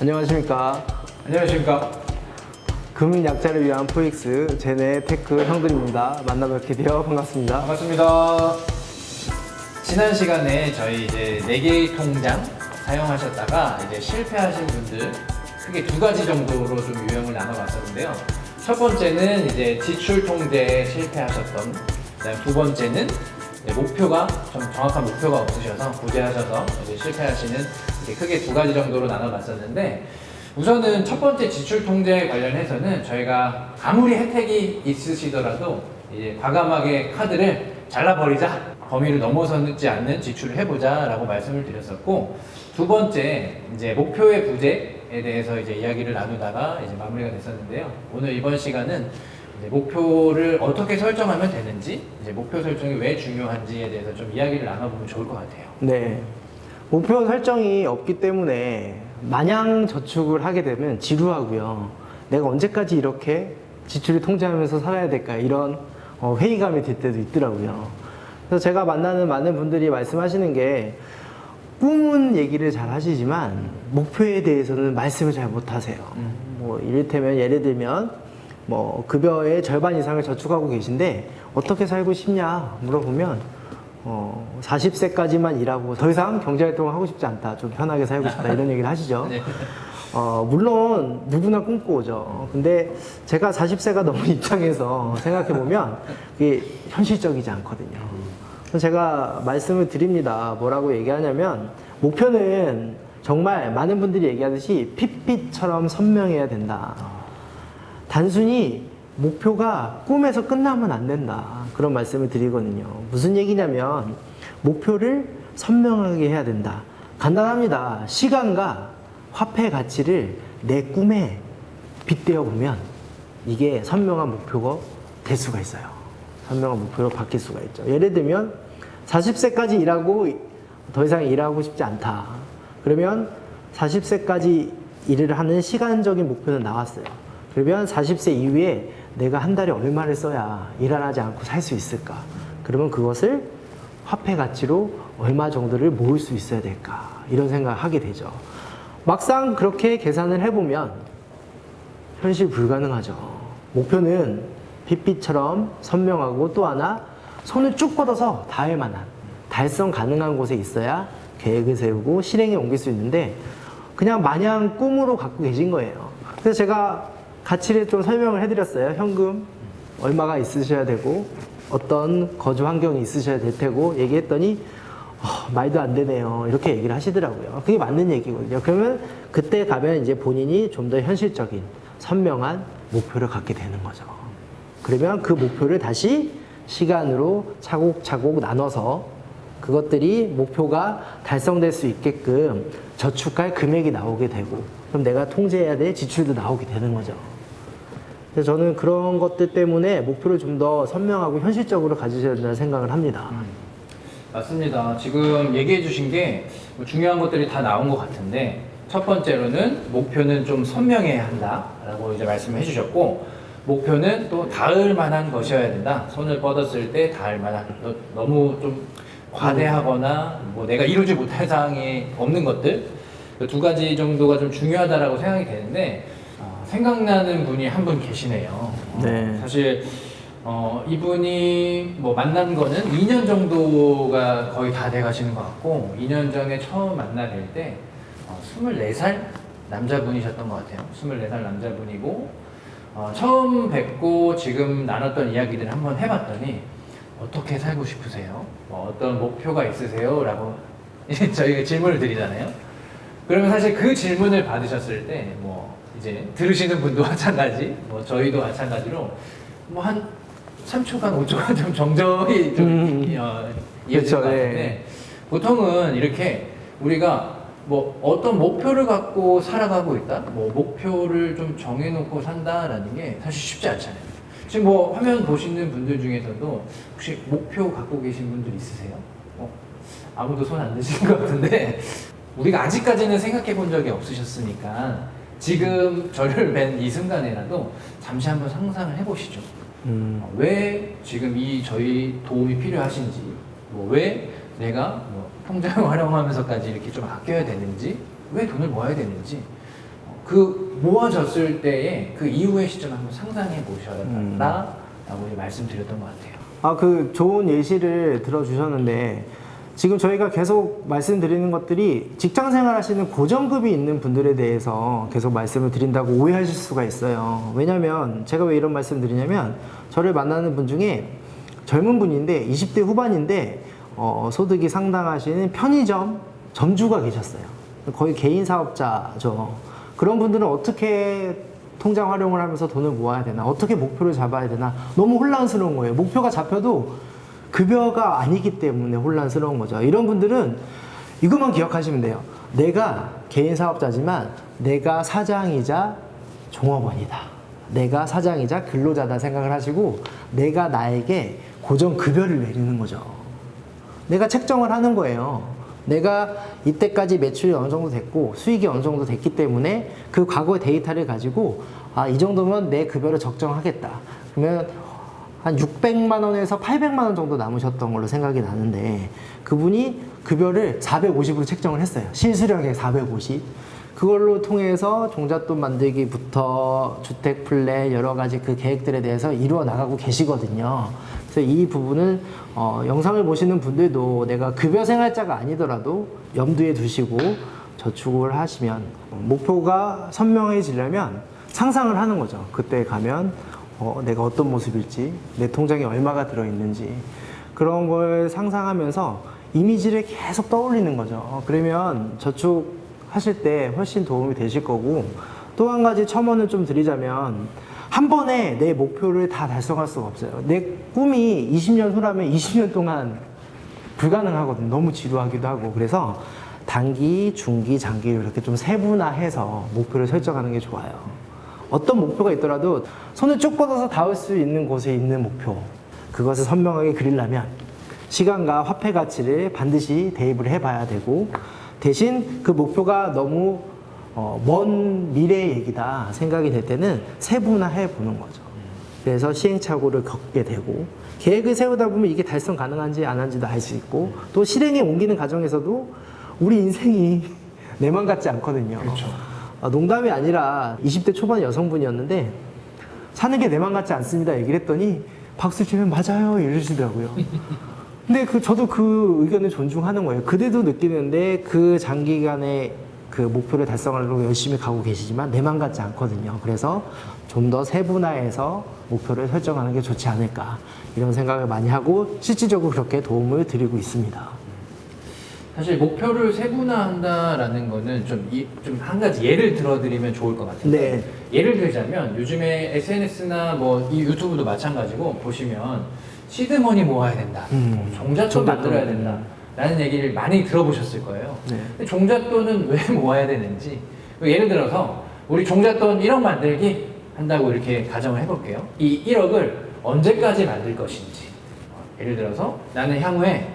안녕하십니까. 안녕하십니까. 금융 약자를 위한 포익스 제네 테크 형들입니다. 만나 뵙게 되어 반갑습니다. 반갑습니다. 지난 시간에 저희 이제 네 개의 통장 사용하셨다가 이제 실패하신 분들 크게 두 가지 정도로 좀 유형을 나눠봤었는데요. 첫 번째는 이제 지출 통제에 실패하셨던, 그다음 두 번째는 목표가 좀 정확한 목표가 없으셔서 구제하셔서 이제 실패하시는 이제 크게 두 가지 정도로 나눠봤었는데 우선은 첫 번째 지출 통제 관련해서는 저희가 아무리 혜택이 있으시더라도 이제 과감하게 카드를 잘라버리자 범위를 넘어서지 않는 지출을 해보자라고 말씀을 드렸었고 두 번째 이제 목표의 부재에 대해서 이제 이야기를 나누다가 이제 마무리가 됐었는데요. 오늘 이번 시간은 목표를 어떻게 설정하면 되는지 이제 목표 설정이 왜 중요한지에 대해서 좀 이야기를 나눠보면 좋을 것 같아요. 네. 목표 설정이 없기 때문에 마냥 저축을 하게 되면 지루하고요. 내가 언제까지 이렇게 지출을 통제하면서 살아야 될까 이런 어, 회의감이 들 때도 있더라고요. 그래서 제가 만나는 많은 분들이 말씀하시는 게 꿈은 얘기를 잘 하시지만 목표에 대해서는 말씀을 잘 못하세요. 뭐 이를테면 예를 들면 뭐 급여의 절반 이상을 저축하고 계신데 어떻게 살고 싶냐 물어보면 어 40세까지만 일하고 더 이상 경제활동을 하고 싶지 않다. 좀 편하게 살고 싶다 이런 얘기를 하시죠. 네. 어, 물론 누구나 꿈꾸죠. 근데 제가 40세가 넘은 입장에서 생각해보면 그게 현실적이지 않거든요. 그래서 제가 말씀을 드립니다. 뭐라고 얘기하냐면 목표는 정말 많은 분들이 얘기하듯이 핏빛처럼 선명해야 된다. 단순히 목표가 꿈에서 끝나면 안 된다. 그런 말씀을 드리거든요. 무슨 얘기냐면 목표를 선명하게 해야 된다. 간단합니다. 시간과 화폐 가치를 내 꿈에 빗대어 보면 이게 선명한 목표가 될 수가 있어요. 선명한 목표로 바뀔 수가 있죠. 예를 들면 40세까지 일하고 더 이상 일하고 싶지 않다. 그러면 40세까지 일을 하는 시간적인 목표는 나왔어요. 그러면 40세 이후에 내가 한 달에 얼마를 써야 일안 하지 않고 살 수 있을까? 그러면 그것을 화폐 가치로 얼마 정도를 모을 수 있어야 될까? 이런 생각을 하게 되죠. 막상 그렇게 계산을 해보면 현실 불가능하죠. 목표는 핏빛처럼 선명하고 또 하나 손을 쭉 뻗어서 닿을 만한 달성 가능한 곳에 있어야 계획을 세우고 실행에 옮길 수 있는데 그냥 마냥 꿈으로 갖고 계신 거예요. 그래서 제가 가치를 좀 설명을 해드렸어요. 현금 얼마가 있으셔야 되고 어떤 거주 환경이 있으셔야 될 테고 얘기했더니 어, 말도 안 되네요. 이렇게 얘기를 하시더라고요. 그게 맞는 얘기거든요. 그러면 그때 가면 이제 본인이 좀 더 현실적인 선명한 목표를 갖게 되는 거죠. 그러면 그 목표를 다시 시간으로 차곡차곡 나눠서 그것들이 목표가 달성될 수 있게끔 저축할 금액이 나오게 되고 그럼 내가 통제해야 될 지출도 나오게 되는 거죠. 그래서 저는 그런 것들 때문에 목표를 좀 더 선명하고 현실적으로 가지셔야 된다는 생각을 합니다. 맞습니다. 지금 얘기해 주신 게뭐 중요한 것들이 다 나온 것 같은데 첫 번째로는 목표는 좀 선명해야 한다라고 이제 말씀해 주셨고 목표는 또 닿을 만한 것이어야 된다. 손을 뻗었을 때 닿을 만한 너- 너무 좀 과대하거나 뭐 내가 이루지 못할 사항이 없는 것들 그두 가지 정도가 좀 중요하다라고 생각이 되는데 어, 생각나는 분이 한 분 계시네요. 어, 네. 사실 어, 이분이 뭐 만난 거는 2년 정도가 거의 다 돼 가시는 것 같고 2년 전에 처음 만나뵐 때 어, 24살 남자분이셨던 것 같아요. 24살 남자분이고 어, 처음 뵙고 지금 나눴던 이야기들 한번 해봤더니 어떻게 살고 싶으세요? 뭐 어떤 목표가 있으세요? 라고 저희가 질문을 드리잖아요. 그러면 사실 그 질문을 받으셨을 때 뭐 이제 들으시는 분도 마찬가지, 뭐 저희도 마찬가지로 뭐 한 3초간 5초간 좀 정적이 좀 음. 어, 이어질 것 같은데 네. 보통은 이렇게 우리가 뭐 어떤 목표를 갖고 살아가고 있다, 뭐 목표를 좀 정해놓고 산다라는 게 사실 쉽지 않잖아요. 지금 뭐 화면 보시는 분들 중에서도 혹시 목표 갖고 계신 분들 있으세요? 어, 아무도 손 안 드시는 것 같은데 우리가 아직까지는 생각해 본 적이 없으셨으니까 지금 저를 뵌 이 순간에라도 잠시 한번 상상을 해보시죠. 음, 어, 왜 지금 이 저희 도움이 필요하신지, 뭐 왜 내가 뭐 통장을 활용하면서까지 이렇게 좀 아껴야 되는지, 왜 돈을 모아야 되는지, 그 모아졌을 때의 그 이후의 시점을 한번 상상해 보셔야 음. 된다라고 이제 말씀드렸던 것 같아요. 아, 그 좋은 예시를 들어주셨는데 지금 저희가 계속 말씀드리는 것들이 직장 생활 하시는 고정급이 있는 분들에 대해서 계속 말씀을 드린다고 오해하실 수가 있어요. 왜냐면 제가 왜 이런 말씀 드리냐면 저를 만나는 분 중에 젊은 분인데 20대 후반인데 어, 소득이 상당하시는 편의점 점주가 계셨어요. 거의 개인 사업자죠. 그런 분들은 어떻게 통장 활용을 하면서 돈을 모아야 되나 어떻게 목표를 잡아야 되나 너무 혼란스러운 거예요 목표가 잡혀도 급여가 아니기 때문에 혼란스러운 거죠 이런 분들은 이것만 기억하시면 돼요 내가 개인 사업자지만 내가 사장이자 종업원이다 내가 사장이자 근로자다 생각을 하시고 내가 나에게 고정 급여를 내리는 거죠 내가 책정을 하는 거예요. 내가 이때까지 매출이 어느 정도 됐고 수익이 어느 정도 됐기 때문에 그 과거의 데이터를 가지고 아, 이 정도면 내 급여를 적정하겠다. 그러면 한 600만 원에서 800만 원 정도 남으셨던 걸로 생각이 나는데 그분이 급여를 450으로 책정을 했어요. 실수령액 450. 그걸로 통해서 종잣돈 만들기부터 주택 플랜 여러 가지 그 계획들에 대해서 이루어 나가고 계시거든요. 그래서 이 부분은 어, 영상을 보시는 분들도 내가 급여 생활자가 아니더라도 염두에 두시고 저축을 하시면 목표가 선명해지려면 상상을 하는 거죠. 그때 가면 어, 내가 어떤 모습일지, 내 통장에 얼마가 들어있는지 그런 걸 상상하면서 이미지를 계속 떠올리는 거죠. 어, 그러면 저축하실 때 훨씬 도움이 되실 거고 또 한 가지 첨언을 좀 드리자면 한 번에 내 목표를 다 달성할 수가 없어요. 내 꿈이 20년 후라면 20년 동안 불가능하거든요. 너무 지루하기도 하고. 그래서 단기, 중기, 장기를 이렇게 좀 세분화해서 목표를 설정하는 게 좋아요. 어떤 목표가 있더라도 손을 쭉 뻗어서 닿을 수 있는 곳에 있는 목표. 그것을 선명하게 그리려면 시간과 화폐 가치를 반드시 대입을 해봐야 되고 대신 그 목표가 너무 어, 먼 미래의 얘기다 생각이 될 때는 세분화해 보는 거죠. 그래서 시행착오를 겪게 되고 계획을 세우다 보면 이게 달성 가능한지 안 한지도 알 수 있고 또 실행에 옮기는 과정에서도 우리 인생이 내 맘 같지 않거든요. 그렇죠. 아, 농담이 아니라 20대 초반 여성분이었는데 사는 게 내 맘 같지 않습니다 얘기를 했더니 박수 치면 맞아요 이러시더라고요. 근데 그 저도 그 의견을 존중하는 거예요. 그대도 느끼는데 그 장기간의 그 목표를 달성하려고 열심히 가고 계시지만 내 맘 같지 않거든요. 그래서 좀 더 세분화해서 목표를 설정하는 게 좋지 않을까 이런 생각을 많이 하고 실질적으로 그렇게 도움을 드리고 있습니다. 사실 목표를 세분화한다라는 거는 좀좀 한 가지 예를 들어드리면 좋을 것 같은데 네. 예를 들자면 요즘에 SNS나 뭐 이 유튜브도 마찬가지고 보시면 시드머니 모아야 된다, 음, 뭐 종잣돈. 만들어야 된다. 라는 얘기를 많이 들어보셨을 거예요. 네. 종잣돈은 왜 모아야 되는지 예를 들어서 우리 종잣돈 1억 만들기 한다고 이렇게 가정을 해볼게요. 이 1억을 언제까지 만들 것인지 어, 예를 들어서 나는 향후에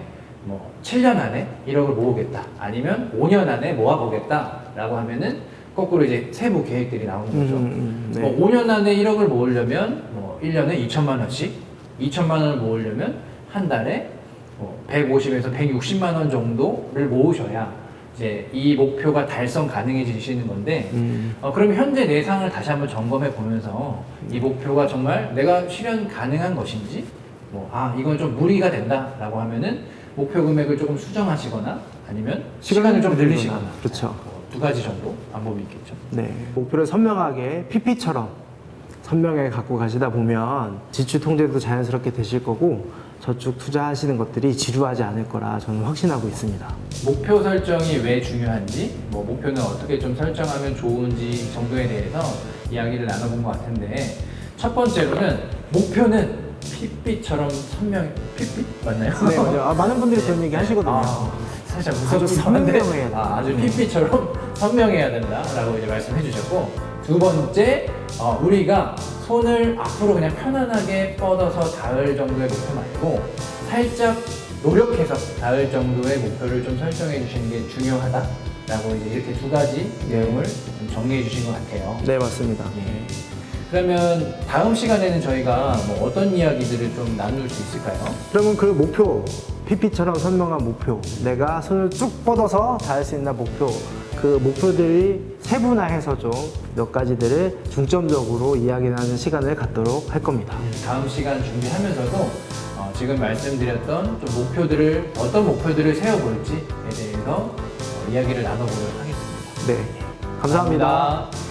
뭐 7년 안에 1억을 모으겠다 아니면 5년 안에 모아보겠다라고 하면은 거꾸로 이제 세부 계획들이 나오는 거죠. 음, 음, 네. 뭐 5년 안에 1억을 모으려면 뭐 1년에 2천만 원씩 2천만 원을 모으려면 한 달에 뭐 150에서 160만 원 정도를 모으셔야 이제 이 목표가 달성 가능해지시는 건데 음. 어, 그럼 현재 내상을 다시 한번 점검해 보면서 이 목표가 정말 내가 실현 가능한 것인지 뭐 아 이건 좀 무리가 된다라고 하면은 목표 금액을 조금 수정하시거나 아니면 시간을 좀 늘리시거나 그렇죠. 뭐두 가지 정도 방법이 있겠죠. 네. 목표를 선명하게 PP처럼 선명하게 갖고 가시다 보면 지출 통제도 자연스럽게 되실 거고 저축 투자하시는 것들이 지루하지 않을 거라 저는 확신하고 있습니다. 목표 설정이 왜 중요한지, 뭐 목표는 어떻게 좀 설정하면 좋은지 정도에 대해서 이야기를 나눠본 것 같은데 첫 번째로는 목표는 핏빛처럼 선명, 핏빛 맞나요? 네, 맞아요. 아, 많은 분들이 그런 얘기 하시거든요. 아, 살짝 아주 무섭긴 한데 선명해야 된다. 아, 아주 핏빛처럼 선명해야 된다라고 이제 말씀해 주셨고 두 번째 어, 우리가 손을 앞으로 그냥 편안하게 뻗어서 닿을 정도의 목표 말고 살짝 노력해서 닿을 정도의 목표를 좀 설정해 주시는 게 중요하다라고 이제 이렇게 두 가지 내용을 좀 정리해 주신 것 같아요. 네, 맞습니다. 예. 그러면 다음 시간에는 저희가 뭐 어떤 이야기들을 좀 나눌 수 있을까요? 그러면 그 목표, PP처럼 선명한 목표, 내가 손을 쭉 뻗어서 닿을 수 있는 목표, 그 목표들이 세분화해서 좀 몇 가지들을 중점적으로 이야기하는 시간을 갖도록 할 겁니다. 다음 시간 준비하면서도 어, 지금 말씀드렸던 좀 목표들을 어떤 목표들을 세워볼지에 대해서 어, 이야기를 나눠보도록 하겠습니다. 네. 감사합니다. 감사합니다.